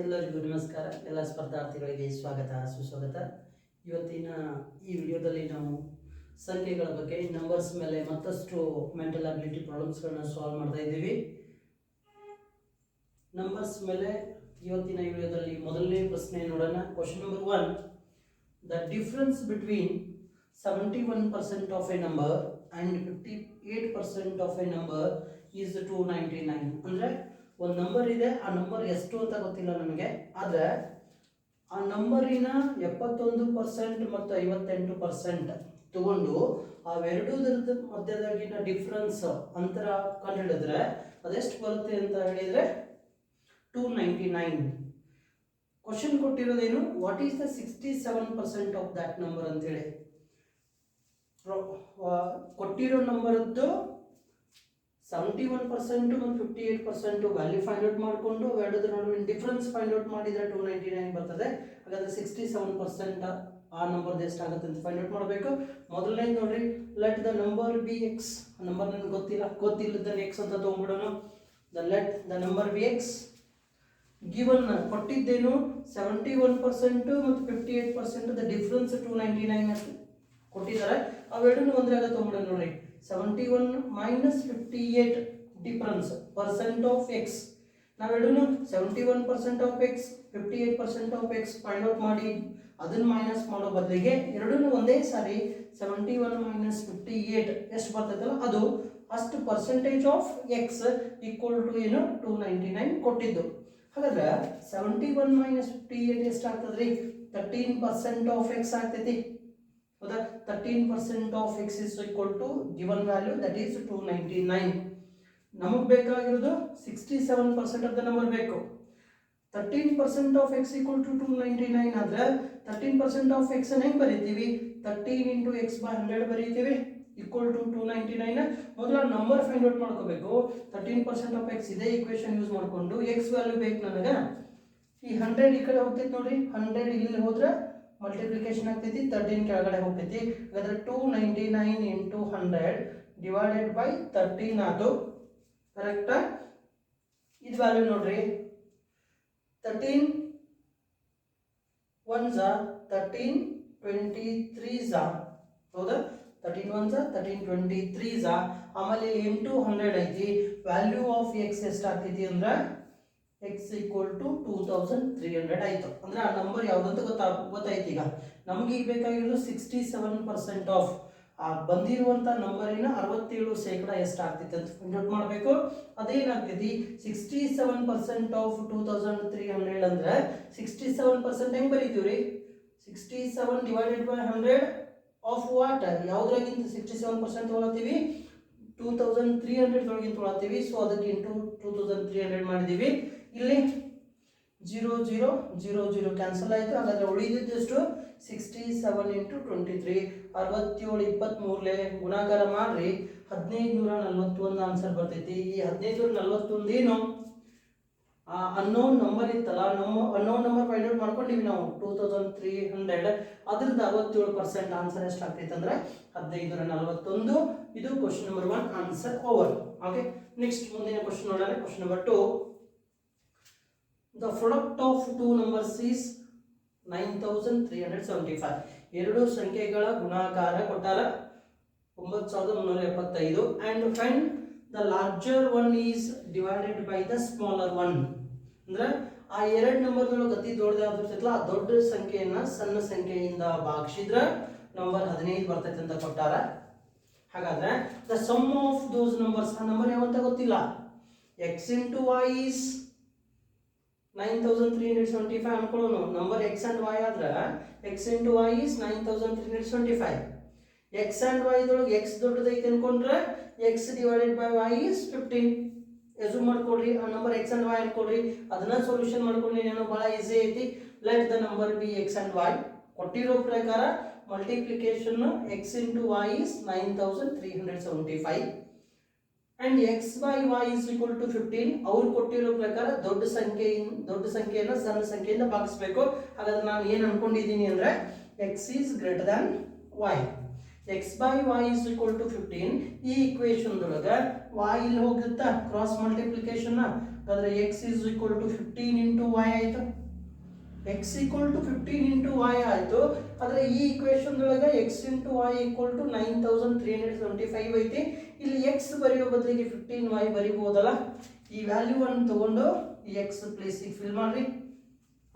ಎಲ್ಲರಿಗೂ ನಮಸ್ಕಾರ. ಎಲ್ಲ ಸ್ಪರ್ಧಾರ್ಥಿಗಳಿಗೆ ಸ್ವಾಗತ, ಸುಸ್ವಾಗತ. ಇವತ್ತಿನ ಈ ವಿಡಿಯೋದಲ್ಲಿ ನಾವು ಸಂಖ್ಯೆಗಳ ಬಗ್ಗೆ ನಂಬರ್ಸ್ ಮೇಲೆ ಮತ್ತಷ್ಟು ಮೆಂಟಲ್ ಅಬಿಲಿಟಿ ಪ್ರಾಬ್ಲಮ್ಸ್ಗಳನ್ನ ಸಾಲ್ವ್ ಮಾಡ್ತಾ ಇದ್ದೀವಿ. ನಂಬರ್ಸ್ ಮೇಲೆ ಇವತ್ತಿನ ವಿಡಿಯೋದಲ್ಲಿ ಮೊದಲನೇ ಪ್ರಶ್ನೆ ನೋಡೋಣ. Question number one the difference between seventy one percent of a number and fifty eight percent of a number is two ninety nine ಅಂದರೆ ಒಂದು ನಂಬರ್ ಇದೆ, ಆ ನಂಬರ್ ಎಷ್ಟು ಅಂತ ಗೊತ್ತಿಲ್ಲ ನಮಗೆ. ಆದರೆ ಆ ನಂಬರಿನ ಎಪ್ಪತ್ತೊಂದು ಪರ್ಸೆಂಟ್ ಮತ್ತು ಐವತ್ತೆಂಟು ಪರ್ಸೆಂಟ್ ತಗೊಂಡು ಅವೆರಡೂದ್ರದ್ದು ಮಧ್ಯದಾಗಿನ ಡಿಫ್ರೆನ್ಸ್ ಅಂತರ ಕಂಡುಹಿಡಿದ್ರೆ ಅದೆಷ್ಟು ಬರುತ್ತೆ ಅಂತ ಹೇಳಿದರೆ two ninety nine question ಕೊಟ್ಟಿರೋದೇನು what is the sixty seven percent of that number ಅಂತೇಳಿ ಕೊಟ್ಟಿರೋ ನಂಬರದ್ದು ಸೆವೆಂಟಿ ಒನ್ ಪರ್ಸೆಂಟು ಮತ್ತು fifty eight percent value find out ಮಾಡಿಕೊಂಡು ಎರಡರ ನಡುವಿನ ಡಿಫ್ರೆನ್ಸ್ ಫೈಂಡ್ ಔಟ್ ಮಾಡಿದರೆ ಟೂ ನೈಂಟಿ ನೈನ್ ಬರ್ತದೆ. ಹಾಗಾದ್ರೆ ಸಿಕ್ಸ್ಟಿ ಸೆವೆನ್ ಪರ್ಸೆಂಟ್ ಆ ನಂಬರ್ದು ಎಷ್ಟಾಗುತ್ತೆ ಅಂತ ಫೈಂಡ್ ಔಟ್ ಮಾಡಬೇಕು. ಮೊದಲನೇ ನೋಡ್ರಿ let the number be x number ನನಗೆ ಗೊತ್ತಿಲ್ಲ ಗೊತ್ತಿಲ್ಲದ ಎಕ್ಸ್ ಅಂತ ತೊಗೊಂಡ್ಬಿಡೋಣ. The let the number be x given ಕೊಟ್ಟಿದ್ದೇನು seventy one percent ಮತ್ತು fifty eight percent the difference two ninety nine ಕೊಟ್ಟಿದ್ದಾರೆ. ಅವೆರಡನ್ನು ಒಂದರಾಗ ತೊಗೊಂಬಿಡೋಣ ನೋಡ್ರಿ. Seventy one minus fifty eight difference percent of x ನಾವೆರಡೂ seventy one percent of x fifty eight percent of x find out ಮಾಡಿ. ಅದನ್ನ minus ಮಾಡೋ ಬದಲಿಗೆ ಎರಡನ್ನೂ ಒಂದೇ ಸಾರಿ seventy one minus fifty eight ಎಷ್ಟು ಬರ್ತೈತಲ್ಲ ಅದು ಅಷ್ಟು percentage of x equal to ಏನು ಟೂ ನೈಂಟಿ ನೈನ್ ಕೊಟ್ಟಿದ್ದು. ಹಾಗಾದ್ರೆ seventy one minus fifty eight ಎಷ್ಟು ಆಗ್ತದ್ರಿ? ತರ್ಟೀನ್ ಪರ್ಸೆಂಟ್ ಆಫ್ ಎಕ್ಸ್ ಆಗ್ತೈತಿ. ಹೌದಾ thirteen percent of x is equal to given value that is two ninety nine ನಮಗೆ ಬೇಕಾಗಿರೋದು sixty seven percent of the number ಬೇಕು. Thirteen percent of x equal to two ninety nine ಆದ್ರೆ thirteen percent of X ಹೆಂಗೆ ಬರೀತೀವಿ? Thirteen into x by hundred ಬರೀತೀವಿ. Equal to two ninety nine ಮೊದಲ number find out ಮಾಡ್ಕೋಬೇಕು. Thirteen percent of x ಇದೇ equation use ಮಾಡಿಕೊಂಡು x value ಬೇಕು ನನಗೆ. ಈ hundred ಈ ಕಡೆ ಹೋಗ್ತೈತೆ ನೋಡಿ. ಹಂಡ್ರೆಡ್ ಇಲ್ಲಿ ಹೋದ್ರೆ ಮಲ್ಟಿಪ್ಲಿಕೇಶನ್ ಆಗ್ತೈತಿ ತರ್ಟೀನ್ ಕೆಳಗಡೆ ಹೋಗ್ತೈತಿ. ಹಾಗಾದ್ರೆ two ninety nine into hundred divided by thirteen ಅದು ಕರೆಕ್ಟಾ ಇದು ವ್ಯಾಲ್ಯೂ ನೋಡ್ರಿ. Thirteen one thirteen twenty three Jha ಹೌದಾ? ತರ್ಟೀನ್ ಒನ್ ಝಾ ತರ್ಟೀನ್ ಟ್ವೆಂಟಿ ತ್ರೀ ಝಾ ಆಮೇಲೆ ಎಂಟು ಹಂಡ್ರೆಡ್ ಐತಿ. ವ್ಯಾಲ್ಯೂ ಆಫ್ ಎಕ್ಸ್ ಎಷ್ಟು ಆಗ್ತೈತಿ ಅಂದ್ರೆ x equal to two thousand three hundred ಆಯಿತು. ಅಂದರೆ ಆ ನಂಬರ್ ಯಾವುದಂತ ಗೊತ್ತಾ ಗೊತ್ತಾಯ್ತು ಈಗ. ನಮಗೆ ಈಗ ಬೇಕಾಗಿರೋದು ಸಿಕ್ಸ್ಟಿ ಸೆವೆನ್ ಪರ್ಸೆಂಟ್ ಆಫ್ ಆ ಬಂದಿರುವಂಥ ನಂಬರಿನ ಅರವತ್ತೇಳು ಶೇಕಡ ಎಷ್ಟು ಆಗ್ತೈತೆ ಅಂತ ಫೈಂಡ್ ಔಟ್ ಮಾಡಬೇಕು. ಅದೇನಾಗ್ತೈತಿ? Sixty seven percent of two thousand three hundred ಅಂದರೆ ಸಿಕ್ಸ್ಟಿ ಸೆವೆನ್ ಪರ್ಸೆಂಟ್ ಹೆಂಗೆ ಬರೀತೀವಿ ರೀ? Sixty seven divided by hundred of what ಯಾವುದ್ರಾಗಿಂತ sixty seven percent ತೊಗೊಳತ್ತೀವಿ? ಟೂ ತೌಸಂಡ್ ತ್ರೀ ಹಂಡ್ರೆಡ್ ಒಳಗಿಂತ ತೊಗೊಳತ್ತೀವಿ. ಸೊ ಅದಕ್ಕೆ into two thousand three hundred ಮಾಡಿದ್ದೀವಿ ಇಲ್ಲಿ zero zero zero zero cancel ಆಯಿತು. ಹಾಗಾದರೆ ಉಳಿದಿದ್ದಷ್ಟು sixty seven into twenty three ಅರವತ್ತೇಳು ಇಪ್ಪತ್ತ್ಮೂರಲೆ ಗುಣಾಕಾರ ಮಾಡಿರಿ. ಹದಿನೈದು ನೂರ ನಲ್ವತ್ತೊಂದು ಆನ್ಸರ್ ಬರ್ತೈತಿ. ಈ ಹದಿನೈದು ನೂರ ನಲ್ವತ್ತೊಂದು ಏನು? ಆ ಅನ್ನೋನ್ ನಂಬರ್ ಇತ್ತಲ್ಲ, ನಮ್ಮ ಅನ್ನೋನ್ ನಂಬರ್ ಫೈಂಡ್ ಔಟ್ ಮಾಡ್ಕೊಂಡಿವಿ ನಾವು. ಟೂ ತೌಸಂಡ್ ತ್ರೀ ಹಂಡ್ರೆಡ್ ಅದ್ರದ್ದು ಅರವತ್ತೇಳು ಪರ್ಸೆಂಟ್ ಆನ್ಸರ್ ಎಷ್ಟು ಆಗ್ತೈತೆ ಅಂದ್ರೆ ಹದಿನೈದು ನೂರ ನಲ್ವತ್ತೊಂದು. ಇದು question number one answer over okay next ಮುಂದಿನ ಕ್ವಶನ್ ನೋಡೋಣ. Question number two the product of two numbers is nine thousand three hundred seventy five ಎರಡು ಸಂಖ್ಯೆಗಳ ಗುಣಾಕಾರ ಕೊಟ್ಟಾರ ಒಂಬತ್ತು ಸಾವಿರದ ಮುನ್ನೂರ ಎಪ್ಪತ್ತೈದು. And find the larger one is divided by the smaller one ಅಂದ್ರೆ ಆ ಎರಡು ನಂಬರ್ಗಳು ಅತಿ ದೊಡ್ಡದಾಗಿರ್ತೈತಲ್ಲ ಆ ದೊಡ್ಡ ಸಂಖ್ಯೆಯನ್ನು ಸಣ್ಣ ಸಂಖ್ಯೆಯಿಂದ ಭಾಗಿಸಿದ್ರೆ ನಂಬರ್ ಹದಿನೈದು ಬರ್ತೈತೆ ಅಂತ ಕೊಟ್ಟಾರ. ಹಾಗಾದ್ರೆ the sum of those numbers ಆ ನಂಬರ್ ಯಾವಂತ ಗೊತ್ತಿಲ್ಲ? X into y is nine thousand three hundred seventy five ಅನ್ಕೊಳ್ಳೋಣ number x and y ಆದ್ರೆ x into y is nine thousand three hundred seventy five. X and y ದೊಳಗೆ x ದೊಡ್ಡದೈತೆ ಅನ್ಕೊಂಡ್ರೆ x divided by y is fifteen assume ಮಾಡ್ಕೊಡ್ರಿ, ಆ number x and y ಅನ್ಕೊಡ್ರಿ. ಅದನ್ನ solution ಮಾಡ್ಕೊಂಡು ಏನೋ ಭಾಳ ಈಸಿ ಐತಿ. Let the number b x and y ಕೊಟ್ಟಿರೋ ಪ್ರಕಾರ multiplication x into y is nine thousand three hundred seventy five. And x by y is equal to fifteen ಅವ್ರು ಕೊಟ್ಟಿರೋ ಪ್ರಕಾರ ದೊಡ್ಡ ಸಂಖ್ಯೆಯಿಂದ, ದೊಡ್ಡ ಸಂಖ್ಯೆಯನ್ನು ಸಣ್ಣ ಸಂಖ್ಯೆಯಿಂದ ಭಾಗಿಸ್ಬೇಕು. ಹಾಗಾದ್ರೆ ನಾನು ಏನು ಅನ್ಕೊಂಡಿದ್ದೀನಿ ಅಂದ್ರೆ x is greater than y x by y is equal to fifteen ಈ ಇಕ್ವೇಶನ್ ಒಳಗೆ ವೈ ಇಲ್ಲಿ ಹೋಗುತ್ತಾ? ಕ್ರಾಸ್ ಮಲ್ಟಿಪ್ಲಿಕೇಶನ್ ಆದರೆ x is equal to fifteen into y ಆಯ್ತು? X equal to fifteen into y ಆಯಿತು. ಆದರೆ ಈ ಇಕ್ವೇಶನ್ ಒಳಗೆ x into y equal to nine thousand three hundred seventy five ಐತಿ. ಇಲ್ಲಿ ಎಕ್ಸ್ ಬರೆಯೋ ಬದಲಿಗೆ ಫಿಫ್ಟೀನ್ ವೈ ಬರಿಬೋದಲ್ಲ? ಈ ವ್ಯಾಲ್ಯೂವನ್ನು ತಗೊಂಡು ಈ ಎಕ್ಸ್ ಪ್ಲೇಸಿಗೆ ಫಿಲ್ ಮಾಡ್ರಿ.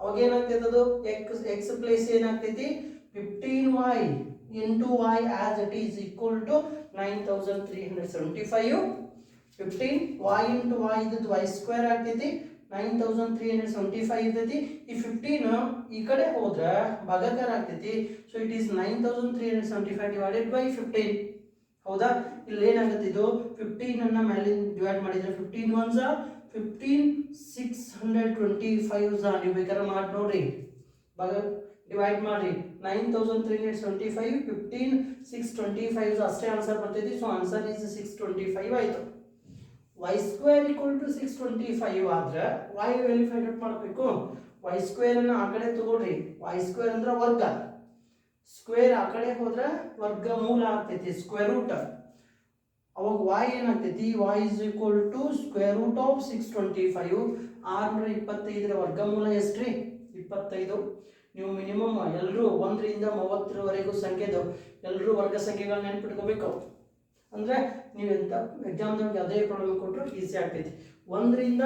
ಅವಾಗ ಏನಾಗ್ತೈತೆ ಅದು? ಎಕ್ಸ್ ಎಕ್ಸ್ ಪ್ಲೇಸ್ ಏನಾಗ್ತೈತಿ? Fifteen y into y as it is equal to nine thousand three hundred seventy five fifteen y into y ಇದ್ದದ್ದು ವೈ ಸ್ಕ್ವೇರ್ ಆಗ್ತೈತಿ. Nine thousand three hundred seventy five ಇರ್ತೈತಿ ಈ fifteen ಈ ಕಡೆ ಹೋದ್ರೆ ಭಾಗಾಕಾರ ಆಗ್ತೈತಿ. So it is nine thousand three hundred seventy five divided by fifteen ಹೌದಾ? ಇಲ್ಲಿ ಏನಾಗುತ್ತೆ ಇದು? ಫಿಫ್ಟೀನ್ ಅನ್ನ ಮೇಲೆ ಡಿವೈಡ್ ಮಾಡಿದ್ರೆ fifteen one Jha fifteen six hundred twenty five ನೀವು ಬೇಕಾದ್ರೆ ಮಾಡಿ ನೋಡ್ರಿ. ಭಾಗ ಡಿವೈಡ್ ಮಾಡಿ nine thousand three hundred twenty five fifteen six twenty five ಅಷ್ಟೇ ಆನ್ಸರ್ ಬರ್ತೈತಿ. So answer is six twenty five ಆಯಿತು. Y square equal to six twenty five ಆದ್ರೆ ವೈ ವ್ಯಾಲ್ಯೂ ಫೈಂಡ್ ಔಟ್ ಮಾಡಬೇಕು. ವೈ ಸ್ಕ್ವೇರ್ ಅನ್ನ ಆ ಕಡೆ ತಗೊಳ್ರಿ. ವೈ ಸ್ಕ್ವೇರ್ ಅಂದ್ರೆ ವರ್ಗ. ಸ್ಕ್ವೇರ್ ಆ ಕಡೆ ಹೋದ್ರೆ ವರ್ಗ ಮೂಲ ಆಗ್ತೈತಿ. ಸ್ಕ್ವೇರ್ ರೂಟ್ ಅವಾಗ ವಾಯ್ ಏನಾಗ್ತೈತಿ? Y is equal to square root of six twenty five ಆರ್ನೂರ ಇಪ್ಪತ್ತೈದರ ವರ್ಗಮೂಲ ಎಷ್ಟ್ರಿ? ಇಪ್ಪತ್ತೈದು. ನೀವು ಮಿನಿಮಮ್ ಎಲ್ಲರೂ ಒಂದರಿಂದ ಮೂವತ್ತರವರೆಗೂ ಸಂಖ್ಯೆದು ಎಲ್ಲರೂ ವರ್ಗ ಸಂಖ್ಯೆಗಳನ್ನ ನೆನ್ಪಿಟ್ಕೋಬೇಕು. ಅಂದರೆ ನೀವು ಎಂತ ಎಕ್ಸಾಮ್ದಾಗ ಯಾವುದೇ ಪ್ರಾಬ್ಲಮ್ ಕೊಟ್ಟರು ಈಸಿ ಆಗ್ತೈತಿ. ಒಂದರಿಂದ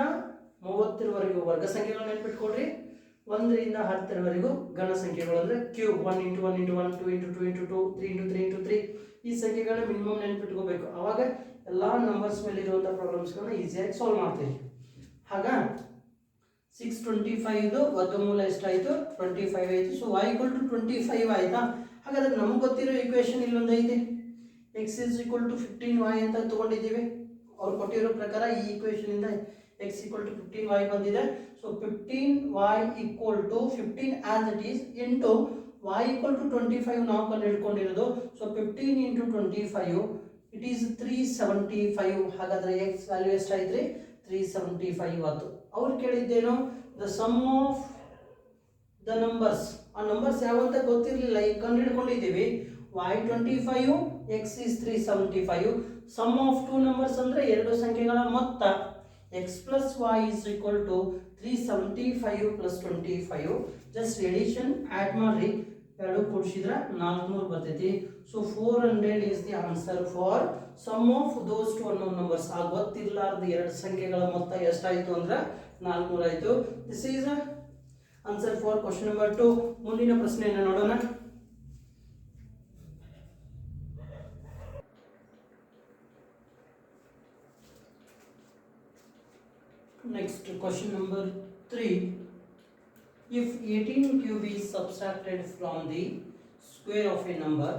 ಮೂವತ್ತರವರೆಗೂ ವರ್ಗ ಸಂಖ್ಯೆಗಳನ್ನ ನೆನ್ಪಿಟ್ಕೊಳ್ರಿ. ಒಂದರಿಂದ ಹತ್ತರವರೆಗೂ ಗಣ ಸಂಖ್ಯೆಗಳು ಅಂದರೆ cube one into one into one two into two into two three into three into three ಈ ಸಂಖ್ಯೆಗಳ ಮಿನಿಮಮ್ ನೆನ್ಪಿಟ್ಕೋಬೇಕು. ಅವಾಗ ಎಲ್ಲ ನಂಬರ್ಸ್ ಮೇಲೆ ಇರುವಂಥ ಪ್ರಾಬ್ಲಮ್ಸ್ಗಳನ್ನ ಈಸಿಯಾಗಿ ಸಾಲ್ವ್ ಮಾಡ್ತೀವಿ. ಹಾಗ ಸಿಕ್ಸ್ ಟ್ವೆಂಟಿ ಫೈವ್ದು ವರ್ಗಮೂಲ ಎಷ್ಟಾಯಿತು? ಟ್ವೆಂಟಿ ಫೈವ್ ಆಯಿತು. So y equal to twenty five ಆಯಿತಾ? ಹಾಗಾದ್ರೆ ನಮ್ಗೆ ಗೊತ್ತಿರೋ ಇಕ್ವೇಶನ್ ಇಲ್ಲೊಂದು ಐತೆ. X is equal to fifteen y ಅಂತ ತಗೊಂಡಿದ್ದೀವಿ. ಅವ್ರು ಕೊಟ್ಟಿರೋ ಪ್ರಕಾರ ಈ ಇಕ್ವೇಷನಿಂದ x equal to fifteen y ಬಂದಿದೆ. So fifteen y equal to fifteen as it is into y equal to twenty five ನಾವು ಕಂಡು ಹಿಡ್ಕೊಂಡಿರೋದು so fifteen into twenty five it is three seventy five ಹಾಗಾದರೆ ಎಕ್ಸ್ ವ್ಯಾಲ್ಯೂ ಎಷ್ಟಾಯ್ತು three seventy five ಆಯಿತು. ಅವ್ರು ಕೇಳಿದ್ದೇನು? The sum of the numbers ಆ numbers ಯಾವಂತ ಗೊತ್ತಿರಲಿಲ್ಲ, ಈಗ ಕಂಡು ಹಿಡ್ಕೊಂಡಿದ್ದೀವಿ y twenty five x is three seventy five sum of two numbers ಅಂದರೆ ಎರಡು ಸಂಖ್ಯೆಗಳ ಮೊತ್ತ. X plus y is equal to three seventy five plus twenty five just addition add ಮಾಡಿರಿ. ಎರಡು ಕೂಡಿಸಿದ್ರೆ ನಾಲ್ಕುನೂರು ಬರ್ತೈತಿ. So four hundred is the answer for sum of those two ಅನ್ನೋ ನಂಬರ್ಸ್ ಆ ಗೊತ್ತಿರಲಾರ್ದ ಎರಡು ಸಂಖ್ಯೆಗಳ ಮೊತ್ತ ಎಷ್ಟಾಯಿತು ಅಂದ್ರೆ ನಾಲ್ಕುನೂರು ಆಯಿತು this is answer for question number two ಮುಂದಿನ ಪ್ರಶ್ನೆಯನ್ನು ನೋಡೋಣ. Next question number three. If 18 cube is subtracted from the square of a number,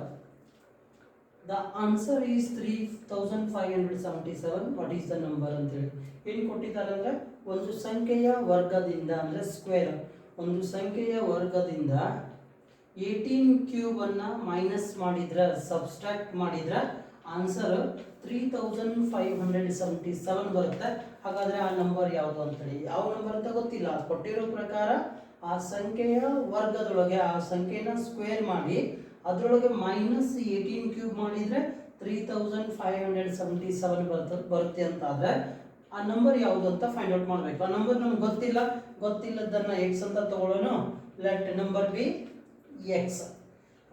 the answer is 3577. What is the number ಅಂತ ಹೇಳಿ ಏನು ಕೊಟ್ಟಿದ್ದಾರೆ ಅಂದರೆ ಒಂದು ಸಂಖ್ಯೆಯ ವರ್ಗದಿಂದ ಅಂದರೆ ಸ್ಕ್ವೇರ್ ಒಂದು ಸಂಖ್ಯೆಯ ವರ್ಗದಿಂದ ಏಯ್ಟೀನ್ ಕ್ಯೂಬನ್ನು ಮೈನಸ್ ಮಾಡಿದ್ರೆ ಸಬ್ಸ್ಟ್ರಾಕ್ಟ್ ಮಾಡಿದ್ರೆ answer three thousand five hundred seventy seven ಬರುತ್ತೆ. ಹಾಗಾದರೆ ಆ ನಂಬರ್ ಯಾವುದು ಅಂತೇಳಿ? ಯಾವ ನಂಬರ್ ಅಂತ ಗೊತ್ತಿಲ್ಲ. ಕೊಟ್ಟಿರೋ ಪ್ರಕಾರ ಆ ಸಂಖ್ಯೆಯ ವರ್ಗದೊಳಗೆ ಆ ಸಂಖ್ಯೆನ ಸ್ಕ್ವೇರ್ ಮಾಡಿ, ಅದರೊಳಗೆ ಮೈನಸ್ ಏಯ್ಟೀನ್ ಕ್ಯೂಬ್ ಮಾಡಿದ್ರೆ three thousand five hundred seventy seven ಬರುತ್ತೆ ಬರುತ್ತೆ ಅಂತ ಆದ್ರೆ ಆ ನಂಬರ್ ಯಾವುದು ಅಂತ ಫೈಂಡ್ ಔಟ್ ಮಾಡಬೇಕು. ಆ ನಂಬರ್ ನಮ್ಗೆ ಗೊತ್ತಿಲ್ಲ. ಗೊತ್ತಿಲ್ಲದನ್ನ ಎಕ್ಸ್ ಅಂತ ತಗೊಳ್ಳೋಣ ಲೆಟ್ ನಂಬರ್ ಬಿ ಎಕ್ಸ್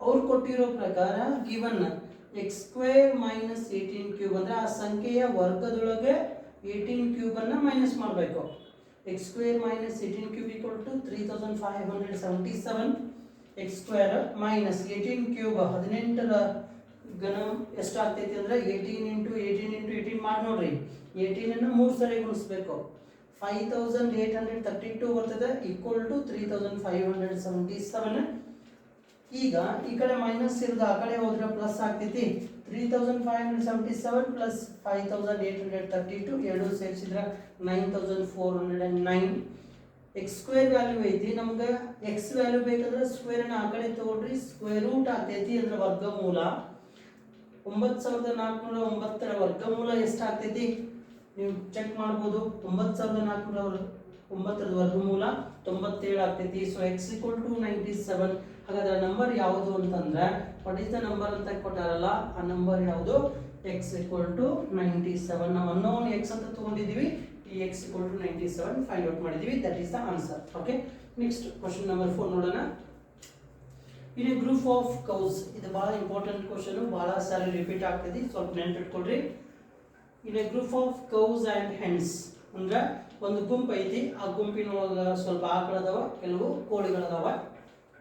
ಅವ್ರು ಕೊಟ್ಟಿರೋ ಪ್ರಕಾರ given x square minus eighteen cube ಅಂದರೆ ಆ ಸಂಖ್ಯೆಯ ವರ್ಗದೊಳಗೆ ಏಯ್ಟೀನ್ ಕ್ಯೂಬನ್ನು ಮೈನಸ್ ಮಾಡಬೇಕು. X square minus eighteen cube equal to three thousand five hundred seventy seven x square minus eighteen cube ಹದಿನೆಂಟರ ಘನ ಎಷ್ಟಾಗ್ತೈತಿ ಅಂದ್ರೆ eighteen into eighteen into eighteen ಮಾಡಿ ನೋಡ್ರಿ. ಏಯ್ಟೀನನ್ನು ಮೂರು ಸರಿ ಗುಣಿಸ್ಬೇಕು. Five thousand eight hundred thirty two ಬರ್ತದೆ equal three thousand five hundred seventy seven ಈಗ ಈ ಕಡೆ ಮೈನಸ್ ಇರೋದು, ಆ ಕಡೆ ಹೋದ್ರೆ ಪ್ಲಸ್ ಆಗ್ತೈತಿ. Three thousand five hundred seventy seven plus five thousand eight hundred thirty two ಎರಡು ಸೇರಿಸಿದ್ರೆ nine thousand four hundred and nine x square value ಐತಿ, ನಮ್ಗೆ ಎಕ್ಸ್ ವ್ಯಾಲ್ಯೂ ಬೇಕಂದ್ರೆ ಸ್ಕ್ವೇರ್ನ ಆ ಕಡೆ ತೊಗೊಳ್ರಿ ಸ್ಕ್ವೇರ್ ರೂಟ್ ಆಗ್ತೈತಿ ಅಂದ್ರೆ ವರ್ಗಮೂಲ. ಒಂಬತ್ತು ಸಾವಿರದ ನಾಲ್ಕುನೂರ ಒಂಬತ್ತರ ವರ್ಗಮೂಲ ಎಷ್ಟಾಗ್ತೈತಿ? ನೀವು ಚೆಕ್ ಮಾಡ್ಬೋದು, ಒಂಬತ್ತು ಸಾವಿರದ ನಾಲ್ಕುನೂರ ಒಂಬತ್ತರ ವರ್ಗಮೂಲ ತೊಂಬತ್ತೇಳು ಆಗ್ತೈತಿ. So x equal to ninety seven ಹಾಗಾದ್ರೆ ನಂಬರ್ ಯಾವುದು ಅಂತಂದ್ರೆ ವಾಟ್ ಈಸ್ ದ ನಂಬರ್ ಅಂತ ಕೊಟ್ಟಾರಲ್ಲ, ಆ ನಂಬರ್ ಯಾವುದು? X equal to ninety seven ನಾವು ಅನ್ನೋನ್ ಎಕ್ಸ್ ಅಂತ ತಗೊಂಡಿದ್ದೀವಿ. ಈ x equal to ninety seven find out ಮಾಡಿದ್ದೀವಿ. That is the answer okay next question number four ನೋಡೋಣ. In a group of cows ಇದು ಬಹಳ ಇಂಪಾರ್ಟೆಂಟ್ ಕ್ವಶನ್ ಬಹಳ ಸಾರಿ ರಿಪೀಟ್ ಆಗ್ತದೆ ಸ್ವಲ್ಪ ನೆನ್ಪಿಟ್ಕೊಳ್ರಿ. In a group of cows and hens ಅಂದ್ರೆ ಒಂದು ಗುಂಪು ಐತಿ. ಆ ಗುಂಪಿನೊಳಗೆ ಸ್ವಲ್ಪ ಆಕಳದವ ಕೆಲವು ಕೋಳಿಗಳದವ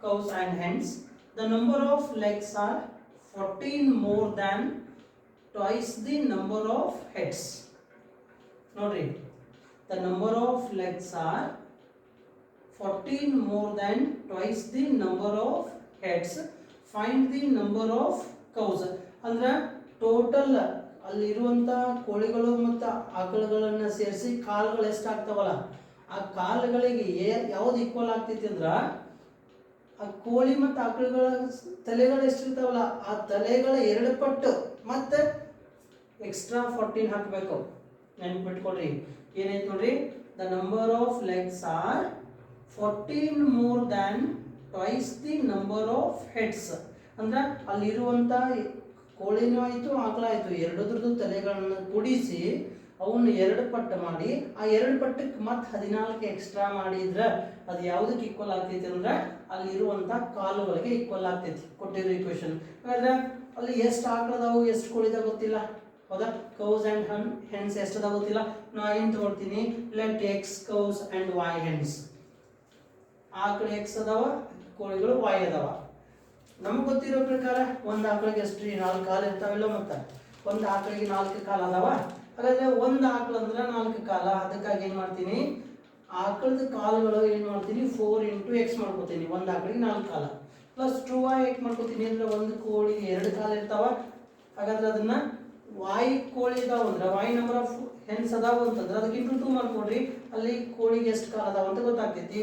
cows and hens the number of legs are fourteen more than twice the number of heads ನೋಡ್ರಿ. The number of legs are 14 more than twice the number of heads find the number of cows ಅಂದ್ರೆ total ಅಲ್ಲಿರುವಂತ ಕೋಳಿಗಳು ಮತ್ತು ಆಕಳುಗಳನ್ನು ಸೇರಿಸಿ ಕಾಲುಗಳು ಎಷ್ಟಾಗ್ತಾವಲ್ಲ, ಆ ಕಾಲುಗಳಿಗೆ ಯಾವ್ದು ಈಕ್ವಲ್ ಆಗ್ತೈತಿ ಅಂದ್ರೆ, ಆ ಕೋಳಿ ಮತ್ತು ಆಕಳುಗಳ ತಲೆಗಳು ಎಷ್ಟಿರ್ತಾವಲ್ಲ, ಆ ತಲೆಗಳ ಎರಡು ಪಟ್ಟು ಮತ್ತೆ ಎಕ್ಸ್ಟ್ರಾ ಫೋರ್ಟೀನ್ ಹಾಕಬೇಕು. ನೆನ್ಪಿಟ್ಕೊಳ್ರಿ. ಏನೈತೆ ನೋಡ್ರಿ? The number of legs are fourteen more than twice the number of heads ಅಂದ್ರೆ ಅಲ್ಲಿರುವಂಥ ಕೋಳಿನೂ ಆಯಿತು, ಆಕಳ ಆಯಿತು. ಎರಡದ್ರದ್ದು ತಲೆಗಳನ್ನು ಕುಡಿಸಿ ಅವನ್ನ ಎರಡು ಪಟ್ಟು ಮಾಡಿ, ಆ ಎರಡು ಪಟ್ಟಕ್ಕೆ ಮತ್ತೆ ಹದಿನಾಲ್ಕು ಎಕ್ಸ್ಟ್ರಾ ಮಾಡಿದ್ರೆ ಅದು ಯಾವುದಕ್ಕೆ ಈಕ್ವಲ್ ಆಗ್ತೈತಿ ಅಂದ್ರೆ ಅಲ್ಲಿರುವಂಥ ಕಾಲುಗಳಿಗೆ ಈಕ್ವಲ್ ಆಗ್ತೈತಿ. ಕೊಟ್ಟಿರೋ ಇಕ್ವೇಶನ್ ಹಾಗಾದ್ರೆ ಅಲ್ಲಿ ಎಷ್ಟು ಆಕಳದಾವು, ಎಷ್ಟು ಕೋಳಿದ ಗೊತ್ತಿಲ್ಲ. ಹೌದಾ? ಕೌಸ್ ಆ್ಯಂಡ್ ಹನ್ ಹೆಣ್ಸ್ ಎಷ್ಟದ ಗೊತ್ತಿಲ್ಲ. ನಾ ಏನು ತಗೊಳ್ತೀನಿ? Let x cows and y hens ಆಕಳು ಎಕ್ಸ್ ಅದಾವ, ಕೋಳಿಗಳು ವಾಯ್ ಅದಾವ. ನಮ್ಗೆ ಗೊತ್ತಿರೋ ಪ್ರಕಾರ ಒಂದು ಆಕಳಿಗೆ ಎಷ್ಟು ರೀ ನಾಲ್ಕು ಕಾಲು ಇರ್ತಾವೆಲ್ಲ ಮತ್ತೆ? ಒಂದು ಆಕಳಿಗೆ ನಾಲ್ಕು ಕಾಲು ಅದಾವ? ಹಾಗಾದ್ರೆ ಒಂದು ಆಕಳು ಅಂದ್ರೆ ನಾಲ್ಕು ಕಾಲ. ಅದಕ್ಕಾಗಿ ಏನು ಮಾಡ್ತೀನಿ? ಆಕಳದ ಕಾಲುಗಳು ಏನು ಮಾಡ್ತೀನಿ? ಫೋರ್ ಇಂಟು ಎಕ್ಸ್ ಮಾಡ್ಕೋತೀನಿ. ಒಂದು ಆಕಳಿಗೆ ನಾಲ್ಕು ಕಾಲ. ಪ್ಲಸ್ ಟೂ ವಾಯ್ ಎಕ್ ಮಾಡ್ಕೋತೀನಿ. ಅಂದ್ರೆ ಒಂದು ಕೋಳಿಗೆ ಎರಡು ಕಾಲ ಇರ್ತಾವ. ಹಾಗಾದ್ರೆ ಅದನ್ನ ವಾಯ್ ಕೋಳಿ ಇದಾವ ಅಂದ್ರೆ ವಾಯ್ ನಂಬರ್ ಆಫ್ ಹೆನ್ಸ್ ಅದಾವ ಅಂತಂದ್ರೆ ಅದಕ್ಕೆ ಟೂ ಮಾಡ್ಕೊಡ್ರಿ. ಅಲ್ಲಿ ಕೋಳಿಗೆ ಎಷ್ಟು ಕಾಲ ಅದಾವ ಅಂತ ಗೊತ್ತಾಗ್ತೈತಿ.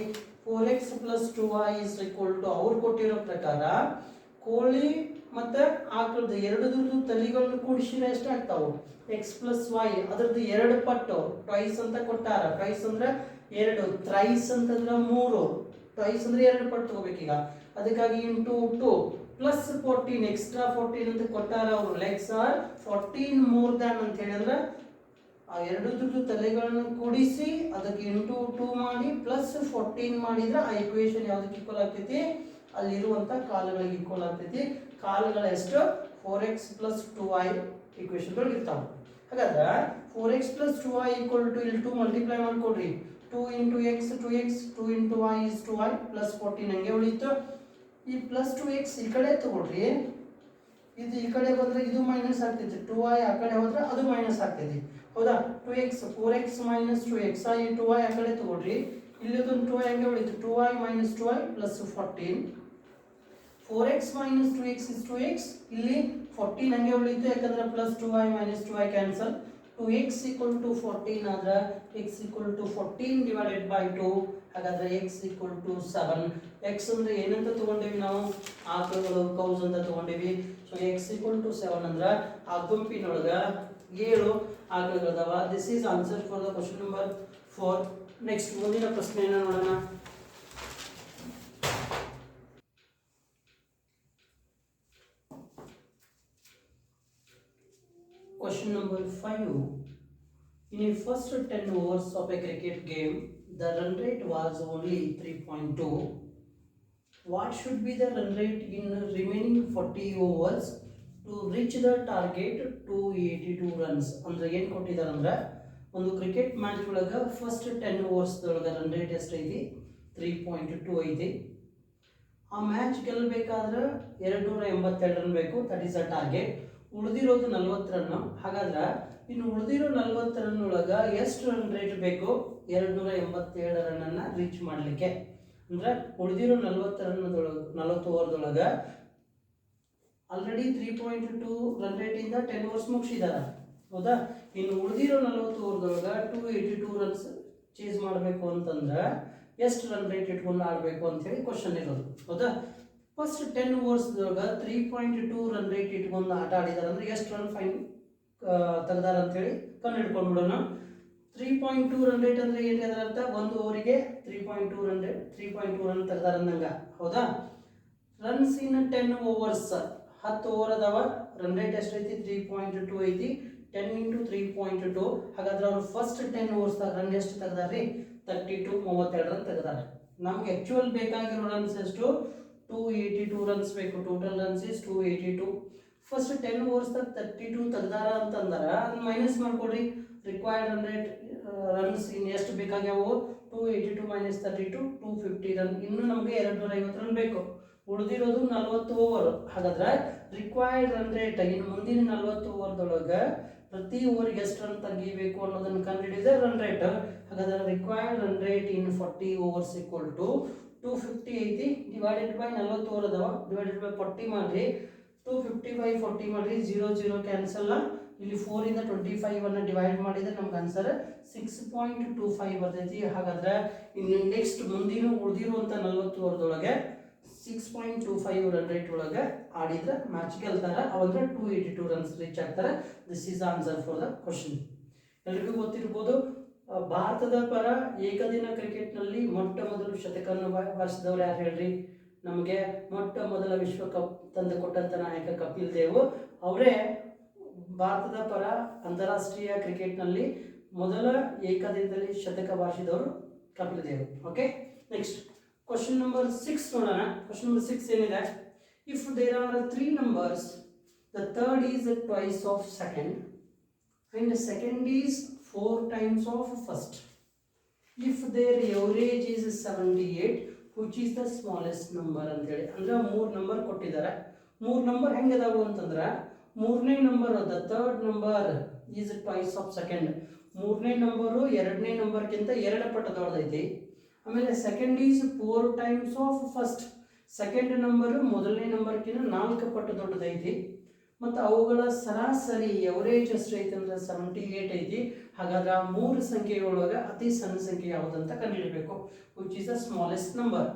Four x plus two y is equal to ಅವ್ರು ಕೊಟ್ಟಿರೋ ಪ್ರಕಾರ, ಕೋಳಿ ಮತ್ತೆ ಆಕಳದ ಎರಡದ್ರದ್ದು ತಲೆಗಳನ್ನು ಕೂಡಿಸಿದ್ರೆ ಎಷ್ಟಾಗ್ತಾವು? ಎಕ್ಸ್ ಪ್ಲಸ್ ವೈ ಅದ್ರದ್ದು ಎರಡು ಪಟ್ಟು ಟ್ವೈಸ್ ಅಂತ ಕೊಟ್ಟಾರ. ಟ್ವೈಸ್ ಅಂದ್ರೆ ಎರಡು ಥ್ರೈಸ್ ಅಂತಂದ್ರೆ ಮೂರು. ಟ್ವೈಸ್ ಅಂದ್ರೆ ಎರಡು ಪಟ್ಟು ತಗೋಬೇಕೀಗ ಅದಕ್ಕಾಗಿ into two plus fourteen extra fourteen ಅಂತ ಕೊಟ್ಟಾರ ಅವರು. Legs are fourteen more than ಅಂತ ಹೇಳಿದ್ರೆ ಆ ಎರಡು ದುಡ್ಡು ತಲೆಗಳನ್ನು ಕೂಡಿಸಿ ಅದಕ್ಕೆ ಇಂಟು ಟೂ ಮಾಡಿ ಪ್ಲಸ್ ಫೋರ್ಟೀನ್ ಮಾಡಿದ್ರೆ ಆ ಇಕ್ವೇಶನ್ ಯಾವುದಕ್ಕೆ ಈಕ್ವಲ್ ಆಗ್ತೈತಿ? ಅಲ್ಲಿರುವಂಥ ಕಾಲುಗಳಿಗೆ ಈಕ್ವಲ್ ಆಗ್ತೈತಿ. ಕಾಲುಗಳ ಎಷ್ಟು? Four x plus two y ಇಕ್ವೇಶನ್ಗಳು ಇರ್ತಾವೆ. ಹಾಗಾದ್ರೆ four x plus two y equal to ಇಲ್ಲಿ two multiply ಮಾಡ್ಕೊಡ್ರಿ. Two into x two x two into y is two y plus fourteen ಹಂಗೆ ಉಳಿತು ಈ ಪ್ಲಸ್ ಟು ಎಕ್ಸ್ ಈ ಕಡೆ ತಗೊಳ್ರಿ. ಇದು ಈ ಕಡೆ ಬಂದ್ರೆ ಇದು ಮೈನಸ್ ಆಗ್ತೈತಿ. ಟು ಐ ಆ ಕಡೆ ಹೋದ್ರೆ ಅದು ಮೈನಸ್ ಆಗ್ತೈತಿ. ಹೌದಾ? Two x four x minus two x y two y ಆ ಕಡೆ ತಗೊಳ್ರಿ. ಇಲ್ಲಿದೊಂದು ಟು ಐ ಹಂಗೆ ಉಳಿತು. Two y minus two y plus fourteen four x minus two x is two x ಇಲ್ಲಿ ಫೋರ್ಟೀನ್ ಹಂಗೆ ಉಳಿತು. ಯಾಕಂದ್ರೆ plus two y minus two y cancel two x equal to fourteen ಆದ್ರೆ x equal to fourteen divided by two ಹಾಗಾದ್ರೆ x equal to seven x ಅಂದ್ರೆ ಏನಂತ ತಗೊಂಡೇವಿ ನಾವು? ಆಕಳುಗಳು, ಕೌಸ್ ಅಂತ ತಗೊಂಡೇವಿ. So x equal to seven ಅಂದ್ರೆ ಆ ಗುಂಪಿನೊಳಗ ಏಳು ಆಕಳುಗಳದಾವ this is answer for the question number four next ಮುಂದಿನ ಪ್ರಶ್ನೆಯನ್ನು ನೋಡೋಣ Question number 5. In a first 10 overs of a cricket game, the run rate was only three point two. What should be the run rate in remaining forty overs to reach the target two eighty-two runs? ಅಂದ್ರೆ ಏನ್ ಕೊಟ್ಟಿದ್ದಾರೆ ಅಂದ್ರೆ ಒಂದು cricket match ಒಳಗ first ten overs ಒಳಗ run rate ಎಷ್ಟೈತಿ? Three point two ಐತಿ. ಆ ಮ್ಯಾಚ್ ಗೆಲ್ಲಬೇಕಾದ್ರೆ ಎರಡು ನೂರ ಎಂಬತ್ತೆರಡು ರನ್ ಬೇಕು. ದಟ್ ಈಸ್ ಅ ಟಾರ್ಗೆಟ್ ಉಳಿದಿರೋದು ನಲ್ವತ್ತು ರನ್ ಹಾಗಾದ್ರೆ ಇನ್ನು ಉಳಿದಿರೋ ನಲ್ವತ್ತು ರನ್ ಒಳಗ ಎಷ್ಟು ರನ್ ರೇಟ್ ಬೇಕು? ಎರಡು ನೂರ ಎಂಬತ್ತೇಳು ರನ್ನನ್ನು ರೀಚ್ ಮಾಡಲಿಕ್ಕೆ. ಅಂದ್ರೆ ಉಳಿದಿರೋ ನಲ್ವತ್ತು ರನ್ ನಲ್ವತ್ತು ಓವರ್ದೊಳಗೆ already three point two run rate ಇಂದ ಟೆನ್ ಓವರ್ಸ್ ಮುಗಿಸಿದಾರ. ಹೌದಾ? ಇನ್ನು ಉಳಿದಿರೋ ನಲ್ವತ್ತು ಓವರ್ದೊಳಗೆ two eighty two runs chase ಮಾಡಬೇಕು ಅಂತಂದ್ರೆ ಎಷ್ಟು ರನ್ ರೇಟ್ ಇಟ್ಕೊಂಡು ಆಡಬೇಕು ಅಂತೇಳಿ ಕ್ವಶನ್ ಇರೋದು. ಹೌದಾ? First ten ಓವರ್ಸ್ದೊಳಗೆ three point two run rate ಇಟ್ಕೊಂಡು ಆಟ ಆಡಿದಾರೆ ಅಂದ್ರೆ ಎಷ್ಟು ರನ್ ಫೈನ್ ತೆಗ್ದಾರ ಅಂತೇಳಿ ಕಂಡು ಹಿಡ್ಕೊಂಡ್ಬಿಡೋಣ three point two run rate ಅಂದ್ರೆ ಏನ್ರಿ ಅದರ ಅರ್ಥ? ಒಂದು ಓವರಿಗೆ three point two run rate three point two run ತೆಗ್ದಾರ ಅಂದಂಗ. ಹೌದಾ? ರನ್ಸ್ ಇನ್ ಟೆನ್ ಓವರ್ಸ್ ಹತ್ತು ಓವರ್ ಅದಾವ ರನ್ ರೇಟ್ ಎಷ್ಟೈತಿ? ತ್ರೀ ಪಾಯಿಂಟ್ ಟೂ ಐತಿ. Ten into three point two ಹಾಗಾದ್ರೆ ಅವ್ರು ಫಸ್ಟ್ ಟೆನ್ ಓವರ್ಸ್ದಾಗ ರನ್ ಎಷ್ಟು ತೆಗ್ದಾರ್ರಿ? ತರ್ಟಿ ಟು ಮೂವತ್ತೆರಡು ರನ್ ತೆಗ್ದಾರ. ನಮ್ಗೆ ಆ್ಯಕ್ಚುಯಲ್ ಬೇಕಾಗಿರೋ ರನ್ಸ್ ಎಷ್ಟು? ಟೂ ಏಯ್ಟಿ ಟೂ ರನ್ಸ್ ಬೇಕು. Total runs is two eighty two first ten ಓವರ್ಸ್ದಾಗ thirty two ತೆಗ್ದಾರ ಅಂತಂದಾರ, ಅದನ್ನ ಮೈನಸ್ ಮಾಡ್ಕೊಡ್ರಿ. ರಿಕ್ವೈರ್ಡ್ ಅಂದರೆ ರನ್ಸ್ ಇನ್ನು ಎಷ್ಟು ಬೇಕಾಗ್ಯಾವು two eighty two minus thirty two two fifty run ಇನ್ನು ನಮಗೆ ಎರಡು ನೂರ ಐವತ್ತು ರನ್ ಬೇಕು. ಉಳಿದಿರೋದು ನಲ್ವತ್ತು ಓವರ್ ಹಾಗಾದ್ರೆ ರಿಕ್ವೈರ್ಡ್ ರನ್ ರೇಟ್ ಇನ್ನು ಮುಂದಿನ ನಲ್ವತ್ತು ಓವರ್ದೊಳಗೆ ಪ್ರತಿ ಓವರ್ಗೆ ಎಷ್ಟು ರನ್ ತೆಗಿಬೇಕು ಅನ್ನೋದನ್ನು ಕಂಡುಹಿಡಿದ್ರೆ ರನ್ ರೇಟ್ ಹಾಗಾದ್ರೆ required run rate in forty overs equal to two fifty ಐತಿ. ಡಿವೈಡೆಡ್ ಬೈ ನಲ್ವತ್ತು ಓವರ್ ಅದಾವ. ಡಿವೈಡೆಡ್ ಬೈ ಫಾರ್ಟಿ ಮಾಡಿರಿ. ಟೂ ಫಿಫ್ಟಿ ಬೈ ಫಾರ್ಟಿ ಮಾಡಿರಿ. ಜೀರೋ ಜೀರೋ ಕ್ಯಾನ್ಸಲ್ ಇಲ್ಲಿ ಫೋರಿಂದ ಟ್ವೆಂಟಿ ಫೈವ್ ಅನ್ನು ಡಿವೈಡ್ ಮಾಡಿದ್ರೆ ನಮ್ಗೆ answer six point two five ಬರ್ತೈತಿ. ಹಾಗಾದ್ರೆ ಇನ್ನು ನೆಕ್ಸ್ಟ್ ಮುಂದಿನ ಉಳಿದಿರುವಂಥ ನಲ್ವತ್ತು ವರ್ಷದೊಳಗೆ six point two five run rate ಒಳಗೆ ಆಡಿದ್ರೆ ಮ್ಯಾಚ್ ಗೆಲ್ತಾರೆ. ಅವಂದ್ರೆ two eighty two runs reach ಆಗ್ತಾರೆ this is answer for the question ಎಲ್ರಿಗೂ ಗೊತ್ತಿರ್ಬೋದು ಭಾರತದ ಪರ ಏಕದಿನ ಕ್ರಿಕೆಟ್ನಲ್ಲಿ ಮೊಟ್ಟ ಮೊದಲು ಶತಕವನ್ನು ಬಾರಿಸಿದವ್ರು ಯಾರು ಹೇಳ್ರಿ? ನಮಗೆ ಮೊಟ್ಟ ಮೊದಲ ವಿಶ್ವಕಪ್ ತಂದು ಕೊಟ್ಟಂತ ನಾಯಕ ಕಪಿಲ್ ದೇವ್. ಅವರೇ ಭಾರತದ ಪರ ಅಂತಾರಾಷ್ಟ್ರೀಯ ಕ್ರಿಕೆಟ್ನಲ್ಲಿ ಮೊದಲ ಏಕದಿನದಲ್ಲಿ ಶತಕ ಬಾರಿಸಿದವರು Kapil Dev. Okay next question number six ನೋಡೋಣ. ಕ್ವಶನ್ ನಂಬರ್ ಸಿಕ್ಸ್ ಏನಿದೆ? If there are three numbers the third is twice of second and second is four times of first if there average is seventy 78, which is the smallest number ಅಂತೇಳಿ. ಅಂದ್ರೆ ಮೂರು number ಕೊಟ್ಟಿದ್ದಾರೆ. ಮೂರು number ಹೆಂಗದಾವು ಅಂತಂದ್ರೆ ಮೂರನೇ number the third number is twice of second ಮೂರನೇ number ಎರಡನೇ ನಂಬರ್ಗಿಂತ ಎರಡು ಪಟ್ಟು ದೊಡ್ಡದೈತಿ. ಆಮೇಲೆ second is four times of first second number ಮೊದಲನೇ ನಂಬರ್ಕಿಂತ ನಾಲ್ಕು ಪಟ್ಟು ದೊಡ್ಡದೈತಿ. ಮತ್ತು ಅವುಗಳ ಸರಾಸರಿ ಎವರೇಜ್ ಎಷ್ಟು ಐತಿ ಅಂದ್ರೆ ಸೆವೆಂಟಿ ಏಟ್ ಐತಿ. ಹಾಗಾದ್ರೆ ಆ ಮೂರು ಸಂಖ್ಯೆಯೊಳಗೆ ಅತಿ ಸಣ್ಣ ಸಂಖ್ಯೆ ಯಾವುದಂತ ಕಂಡುಹಿಡಬೇಕು which is the smallest number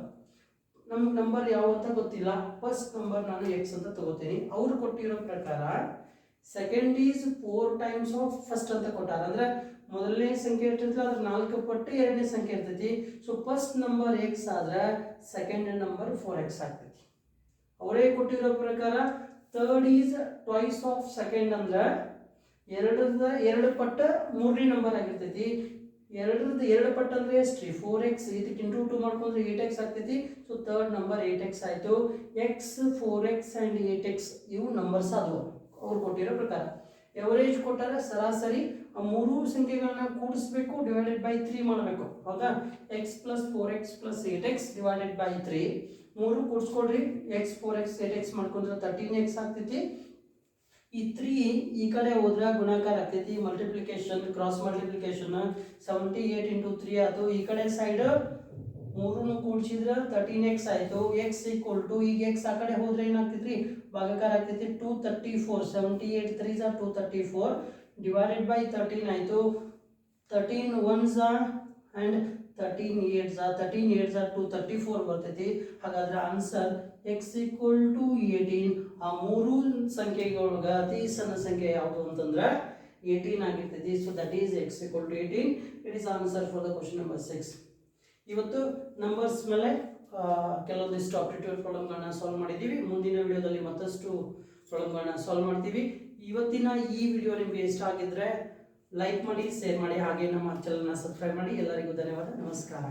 ನಮ್ಮ ನಂಬರ್ ಯಾವ ಅಂತ ಗೊತ್ತಿಲ್ಲ. ಫಸ್ಟ್ ನಂಬರ್ ನಾನು ಎಕ್ಸ್ ಅಂತ ತಗೋತೀನಿ. ಅವ್ರು ಕೊಟ್ಟಿರೋ ಪ್ರಕಾರ second is four times of first ಅಂತ ಕೊಟ್ಟಾರ. ಅಂದ್ರೆ ಮೊದಲನೇ ಸಂಖ್ಯೆ ಇರ್ತೈತಿ ಅದ್ರ ನಾಲ್ಕು ಪಟ್ಟು ಎರಡನೇ ಸಂಖ್ಯೆ ಇರ್ತೈತಿ. ಸೊ ಫಸ್ಟ್ ನಂಬರ್ ಎಕ್ಸ್ ಆದ್ರೆ ಸೆಕೆಂಡ್ ನಂಬರ್ ಫೋರ್ ಎಕ್ಸ್ ಆಗ್ತೈತಿ. ಅವರೇ ಕೊಟ್ಟಿರೋ ಪ್ರಕಾರ third is twice of second ಅಂದ್ರೆ ಎರಡರದ ಎರಡು ಪಟ್ಟು ಮೂರನೇ ನಂಬರ್ ಆಗಿರ್ತೈತಿ. ಎರಡರದ ಎರಡು ಪಟ್ಟು ಅಂದ್ರೆ ರೀ ಫೋರ್ ಎಕ್ಸ್ ಇದಕ್ಕೆ ಇಂಟು ಟು ಮಾಡ್ಕೊಂಡ್ರೆ ಏಟ್ ಎಕ್ಸ್ ಆಗ್ತೈತಿ. So third number eight x ಆಯಿತು. X four x and eight x ಇವು ನಂಬರ್ಸ್ ಆದವು. ಅವ್ರು ಕೊಟ್ಟಿರೋ ಪ್ರಕಾರ. ಎವರೇಜ್ ಕೊಟ್ಟಾರೆ ಸರಾಸರಿ ಆ ಮೂರು ಸಂಖ್ಯೆಗಳನ್ನ ಕೂಡಿಸ್ಬೇಕು ಡಿವೈಡೆಡ್ ಬೈ ತ್ರೀ ಮಾಡಬೇಕು. ಹೌದಾ? X plus four x plus eight x divided by three ಮೂರು ಕೂಡಿಸ್ಕೊಡ್ರಿ. X four x eight x ಮಾಡ್ಕೊಂಡ್ರೆ ತರ್ಟೀನ್ ಎಕ್ಸ್ ಆಗ್ತೈತಿ. ಈ ತ್ರೀ ಈ ಕಡೆ ಹೋದ್ರೆ ಗುಣಾಕಾರ ಆಗ್ತೈತಿ multiplication cross multiplication seventy eight into three ಆಯ್ತು ಈ ಕಡೆ ಸೈಡ್ ಮೂರನ್ನು ಕೂಡಿಸಿದ್ರೆ ತರ್ಟೀನ್ ಎಕ್ಸ್ ಆಯಿತು. ಎಕ್ಸ್ ಈಕ್ವಲ್ ಟು ಈಗ ಎಕ್ಸ್ ಆ ಕಡೆ ಹೋದ್ರೆ ಏನಾಗ್ತೈತ್ರಿ? ಭಾಗಕಾರ ಆಗ್ತೈತಿ two thirty four seventy eight three saw two thirty four divided by thirteen ಆಯಿತು thirteen one and thirteen eight Jha thirteen eight ಝಾ ಟು ತರ್ಟಿ ಫೋರ್ ಬರ್ತೈತಿ. ಹಾಗಾದ್ರೆ answer x equal to eighteen ಆ ಮೂರು ಸಂಖ್ಯೆಗಳೊಳಗೆ ಅತಿ ಸಣ್ಣ ಸಂಖ್ಯೆ ಯಾವುದು ಅಂತಂದ್ರೆ ಏಯ್ಟೀನ್ ಆಗಿರ್ತೈತಿ. So that is x equal to eighteen it is answer for the question number six ಇವತ್ತು ನಂಬರ್ಸ್ ಮೇಲೆ ಕೆಲವೊಂದಿಷ್ಟು ಆಪ್ಟಿಟ್ಯೂಡ್ ಪ್ರಾಬ್ಲಮ್ಗಳನ್ನ ಸಾಲ್ವ್ ಮಾಡಿದ್ದೀವಿ. ಮುಂದಿನ ವಿಡಿಯೋದಲ್ಲಿ ಮತ್ತಷ್ಟು ಪ್ರಾಬ್ಲಮ್ಗಳನ್ನ ಸಾಲ್ವ್ ಮಾಡ್ತೀವಿ. ಇವತ್ತಿನ ಈ ವಿಡಿಯೋ ನಿಮಗೆ ಇಷ್ಟ ಆಗಿದ್ರೆ ಲೈಕ್ ಮಾಡಿ ಶೇರ್ ಮಾಡಿ ಹಾಗೆ ನಮ್ಮ ಚಾನಲ್ನ ಸಬ್ಸ್ಕ್ರೈಬ್ ಮಾಡಿ ಎಲ್ಲರಿಗೂ ಧನ್ಯವಾದ. ನಮಸ್ಕಾರ.